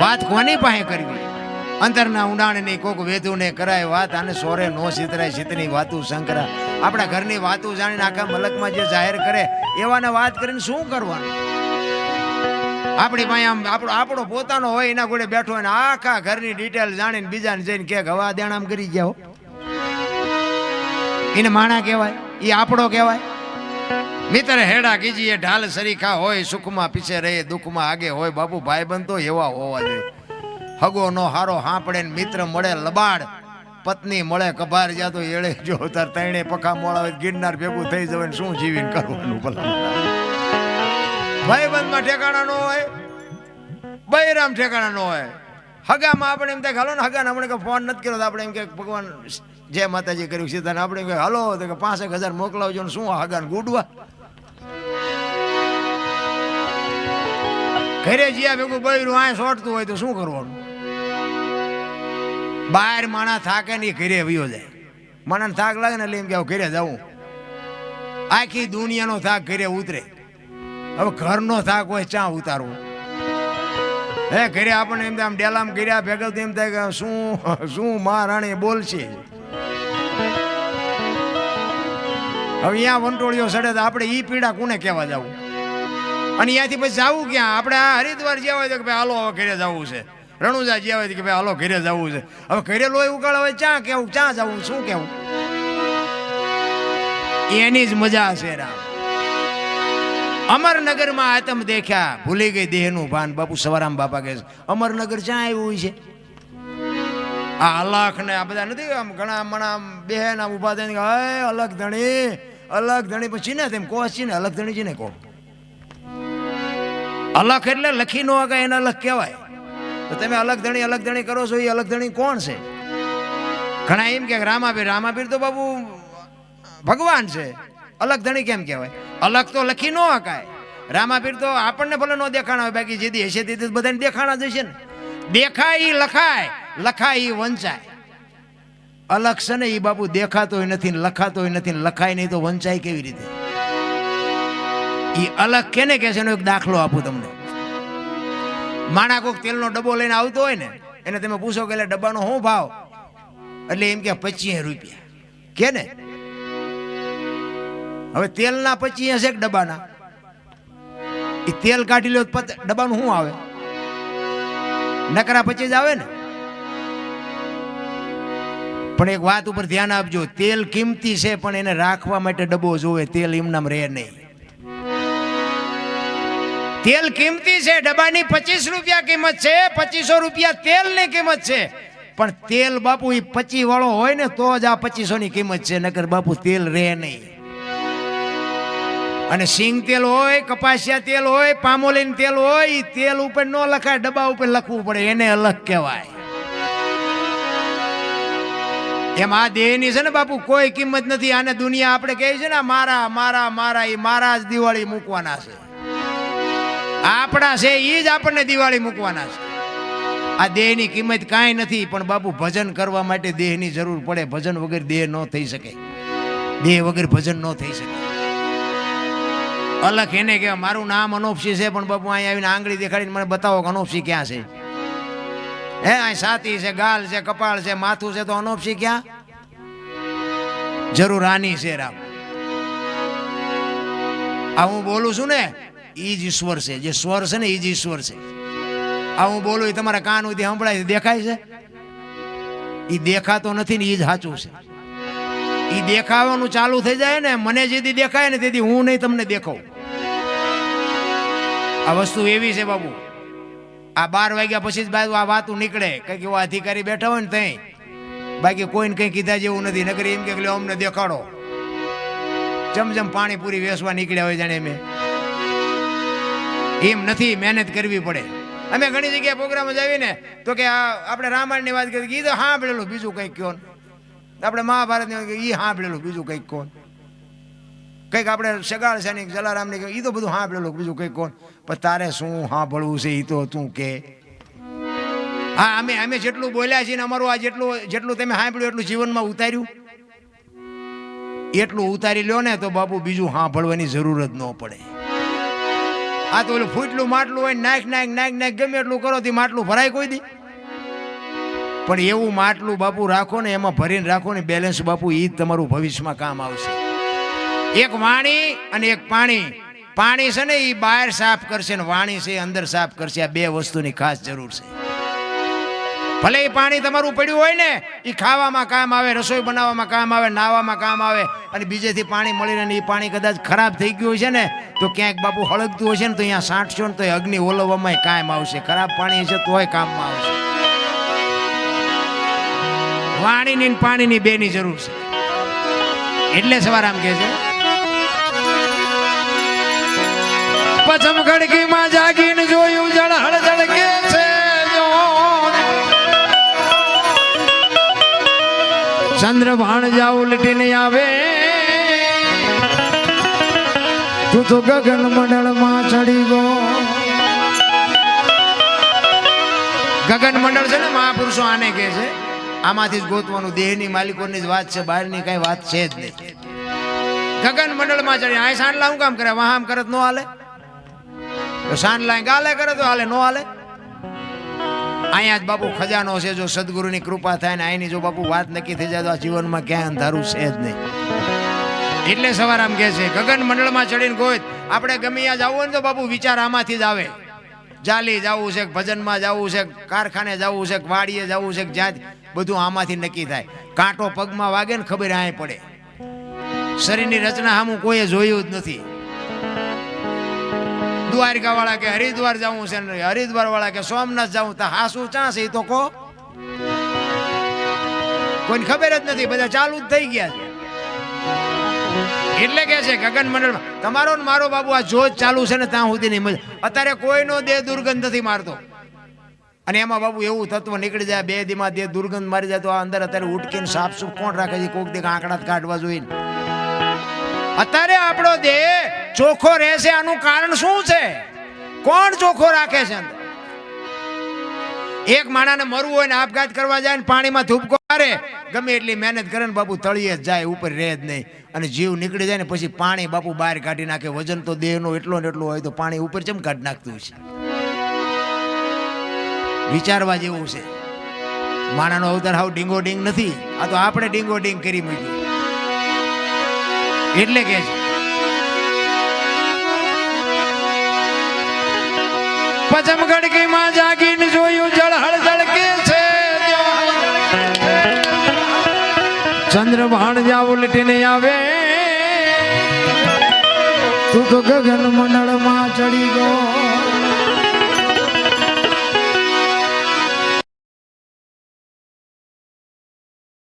વાત કોની પાસે કરવી? અંતરના ઊંડાણની કોક વેધુને કરાય વાત, આને સોરે નો સિતરાય સિતની વાતું શંકરા આપણા ઘરની વાતું જાણીને આખા મલકમાં જે જાહેર કરે, એવાને વાત કરીને શું કરવાનું? આપણી પાસે આમ આપણો આપણો પોતાનો હોય, એના ગોળે બેઠો હોય આખા ઘરની ડિટેલ જાણીને બીજાને જઈને કે હવા દેણામ કરી ગયા એને માણા કહેવાય? એ આપણો કહેવાય? મિત્ર હેડા કીજીએ ઢાલ સરીખા હોય, સુખમાં પીછે રહે, દુઃખમાં આગે હોય. બાપુ ભાઈબંધ તો એવા હોવા જોઈએ. હગો નો હારો હાંપડે મિત્ર મળે લબાડ. પત્ની મળે કભાર, જા તો એળે જો તાર તૈણે પખા મોળાવે ગિરનાર ભેગું થઈ જવે શું જીવીને કરવાનું ભલા? ભાઈબંધમાં ઠેકાણા નો હોય, બૈરામ ઠેકાણા નો હોય. હગામાં આપણે એમ થાય હાલો ને, હગાને આપણે ફોન નથી કર્યો આપણે એમ કે, ભગવાન, જય માતાજી કર્યું સીધા આપણે એમ કે, હાલો. તો કે, પાંસઠ હજાર મોકલાવજો ને, શું હગાને ગુડવા? ઘરે જ્યાં ભેગું બૈરું આ સોટતું હોય તો શું કરવાનું? બહાર માણા થાકે નહીં ઘરે વયો જાય. માણસ થાક લાગે ને એટલે એમ કે ઘરે જવું આખી દુનિયાનો થાક ઘરે ઉતરે. હવે ઘરનો થાક હોય ચા ઉતારવો? હે, ઘરે આપણને એમ આમ ડેલામ કર્યા ભેગા એમ થાય કે, શું શું મહારાણી બોલશે? હવે અહીંયા વંટોળીઓ સડે તો આપણે એ પીડા કોને કહેવા જવું? અને અહીંયાથી પછી જવું ક્યાં? આપણે આ હરિદ્વાર જ્યાં હોય તો કે ભાઈ હાલો, હવે ઘરે જવું છે. રણુજા જ્યાં હોય તો કે ભાઈ હાલો, ઘરે જવું છે. હવે ઘરે લોહી ઉગાડ હોય ચા કેવું? ચા જવું? શું કેવું? એની જ મજા છે રામ. અમરનગરમાં આતમ દેખ્યા, ભૂલી ગઈ દેહનું ભાન. બાપુ સવારામ બાપા કહે છે, અમરનગર ક્યાં આવ્યું હોય છે? આ અલખ ને આ બધા નથી આમ ઘણા મણા બેન આમ ઊભા થઈને "હે અલગ ધણી અલગ ધણી. પછી ને તેમ કહો છે ને અલગ ધણી છે ને કહો. અલખ એટલે લખી નો આગા એને અલગ કહેવાય. તો તમે અલગ ધણી અલગ ધણી કરો છો, એ અલગ ધણી કોણ છે? ઘણા એમ કે રામાપીર રામાપીર તો બાબુ ભગવાન છે. અલગ ધણી કેમ કહેવાય? અલગ તો લખી નો હકાય રામાપીર તો આપણને ભલે ન દેખાણા હોય, બાકી જેથી હશે તેથી બધાને દેખાણા જ હશે ને. દેખાય એ લખાય લખાય એ વંચાય. અલગ છે ને એ બાપુ દેખાતોય નથી લખાતો લખાતોય નથી લખાય નહીં તો વંચાય કેવી રીતે? ઈ અલગ કેને કહે છે એનો એક દાખલો આપું તમને. માણા કોક તેલનો ડબ્બો લઈને આવતો હોય ને, એને તમે પૂછો કે ડબ્બાનો શું ભાવ? એટલે એમ કે પચીસ રૂપિયા. કે ને હવે તેલના પચીસ હશે ડબ્બાના? એ તેલ કાઢી લો ડબ્બાનું શું આવે? નકરા પચીસ આવે ને? પણ એક વાત ઉપર ધ્યાન આપજો, તેલ કિંમતી છે, પણ એને રાખવા માટે ડબ્બો જોવે, તેલ એમનામ રહે નહીં. તેલ કિંમતી છે, ડબ્બાની પચીસ રૂપિયા કિંમત છે, પચીસો રૂપિયા તેલની કિંમત છે. પણ તેલ બાપુ એ પચી વાળો હોય ને, તો જ આ પચીસો ની કિંમત છે, નકર બાપુ, તેલ રહે નહીં. અને સિંગ તેલ હોય, કપાસિયા તેલ હોય, પામોલીન તેલ હોય એ તેલ ઉપર ન લખાય, ડબ્બા ઉપર લખવું પડે, એને અલગ કહેવાય. એમ આ દેહની છે ને બાપુ, કોઈ કિંમત નથી, આને દુનિયા આપણે કહે છે ને મારા મારા મારા એ મારા જ દિવાળી મૂકવાના છે. આપણા છે એ જ આપણને દિવાળી મૂકવાના છે. આ દેહની કિંમત કાંઈ નથી, પણ બાપુ ભજન કરવા માટે દેહની જરૂર પડે. ભજન વગર દેહ ન થઈ શકે. દેહ વગર ભજન ન થઈ શકે. અલગ એને કે મારું નામ અનોપસી છે, પણ બાપુ અહીં આવીને આંગળી દેખાડીને મને બતાવો કે અનોપસી ક્યાં છે. હે, અહીં સાતી છે, ગાલ છે, કપાળ છે, માથું છે, તો અનોપસી ક્યાં? જરૂર આની છે, રામ. આ હું બોલું છું ને ઈ જ ઈશ્વર છે. જે સ્વર છે ને ઈ જ ઈશ્વર છે. આ હું બોલું એ તમારા કાન સુધી સંભળાય દેખાય છે? ઈ દેખાતો નથી ને ઈ જ સાચું છે. ઈ દેખાવાનું ચાલુ થઈ જાય ને, મને જેથી દેખાય ને તેથી હું નહીં તમને દેખાઉં. આ વસ્તુ એવી છે બાબુ. આ બાર વાગ્યા પછી જ બાજુ આ વાતું નીકળે. કંઈક એવો અધિકારી બેઠા હોય ને ત્યાં બાકી કોઈને કઈ કીધા જેવું નથી. નકરી એમ કે અમને દેખાડો. જમ પાણીપુરી વેસવા નીકળ્યા હોય જાણે મેં એમ નથી, મહેનત કરવી પડે. અમે ઘણી જગ્યાએ પ્રોગ્રામ જ આવીને તો કે આપણે રામાયણની વાત કરી એ તો સાંભળેલું બીજું કંઈક કહો આપણે મહાભારતની વાત એ સાંભળેલું બીજું કંઈક કોણ કંઈક આપણે સગાળ સૈનિક જલારામને કહ્યું એ તો બધું સાંભળેલું બીજું કંઈક કોણ પણ તારે શું સાંભળવું છે એ તો તું કે. હા, અમે અમે જેટલું બોલ્યા છીએ ને, અમારું આ જેટલું જેટલું તમે સાંભળ્યું એટલું જીવનમાં ઉતાર્યું. એટલું ઉતારી લ્યો ને, તો બાપુ બીજું સાંભળવાની જરૂર જ ન પડે. આ તો ઓલું ફૂટલું માટલું હોય નાખ નાખ નાખ નાખ, ગમે એટલું કરો તે માટલું ભરાય કોઈ દી. પણ એવું માટલું બાપુ રાખો ને, એમાં ભરીને રાખો ને બેલેન્સ બાપુ એ જ તમારું ભવિષ્યમાં કામ આવશે. એક વાણી અને એક પાણી. પાણી છે ને એ બહાર સાફ કરશે ને, વાણી છે અંદર સાફ કરશે. આ બે વસ્તુની ખાસ જરૂર છે. ભલે એ પાણી તમારું પડ્યું હોય ને એ ખાવામાં કામ આવે, રસોઈ બનાવવામાં કામ આવે, નાવામાં કામ આવે, અને બીજેથી પાણી મળીને એ પાણી કદાચ ખરાબ થઈ ગયું છે ને, તો ક્યાંક બાપુ હળગતું હશે ને તો અહીંયા સાંઠશો ને તો અગ્નિ ઓલવવામાં કામ આવશે. ખરાબ પાણી હશે તોય કામમાં આવશે. વાણીની પાણીની પાણીની બેની જરૂર છે. એટલે સવાર આમ કે છે. પચમ ખડકીમાં જાગીને જોયું જળ હળજળ કે ચંદ્ર ભાણ જાવ લટીને આવે. તું તો ગગન મંડળમાં ચડી ગયો. ગગન મંડળ છે ને મહાપુરુષો આને કહે છે, આમાંથી જ ગોતવાનું, દેહની માલિકોની જ વાત છે, બહારની કઈ વાત છે જ નહીં. ગગન મંડળમાં ચડી આ સાંડલા હું કામ કરે? વાહ આમ કરે નો હાલે? સાંડલા ગાલે કરે તો હાલે, નો હાલે? અહીંયા જ બાપુ ખજાનો છે, જો સદગુરુની કૃપા થાય ને અહીંની જો બાપુ વાત નક્કી થઈ જાય તો આ જીવનમાં ક્યાંય અંધારું છે જ નહીં. એટલે સવાર આમ કહે છે, ગગન મંડળમાં ચડીને ગોત આપણે ગમે ત્યાં જવું હોય ને તો બાપુ વિચાર આમાંથી જ આવે. જાલી જવું છે, ભજનમાં જવું છે, કારખાને જવું છે, વાડીએ જવું છે, જ્યાં બધું આમાંથી નક્કી થાય. કાંટો પગમાં વાગે ને ખબર આય પડે. શરીરની રચના સામું કોઈએ જોયું જ નથી. દ્વારકા વાળા કે હરિદ્વાર જવું છે ને હરિદ્વાર વાળા કે સોમનાથ જવું, તો હાસું ચા એ તો કહો કોઈને ખબર જ નથી, બધા ચાલુ જ થઈ ગયા છે. એટલે કે છે, ગગન મંડળમાં, તમારો ને મારો બાબુ આ જોજ ચાલુ છે ને ત્યાં સુધી નહીં મજા અત્યારે કોઈનો દેહ દુર્ગંધ નથી મારતો. અને એમાં બાબુ એવું તત્વ નીકળી જાય, બે દીમાં દેહ દુર્ગંધ મારી જાય, તો આ અંદર અત્યારે ઉટકીને સાફ સુફ કોણ રાખે છે? કોક દેખ આંકડા કાઢવા જોઈએ અત્યારે આપણો દેહ ચોખ્ખો રહેશે, આનું કારણ શું છે? કોણ ચોખ્ખો રાખે છે એક માણાને મરવું હોય ને આપઘાત કરવા જાય ને પાણીમાં ધૂપકો મારે, ગમે એટલી મહેનત કરે ને બાપુ તળીએ જ જાય, ઉપર રહે જ નહીં. અને જીવ નીકળી જાય ને પછી પાણી બાપુ બહાર કાઢી નાખે, વજન તો દેહનો એટલો ને એટલો હોય તો પાણી ઉપર ચમ કાઢી નાખતું છે વિચારવા જેવું છે. માણાનો અવતાર હાવ ડીંગો ડીંગ નથી, આ તો આપણે ડીંગો ડીંગ કરી મૂક્યું. એટલે કે છે પચમ ગડકીમાં જાગીને જોયું જળહળ જળકે છે? ચંદ્ર ભાણ જાવ લટીને આવે, તું તો ગગન મંડળમાં ચડી ગયો.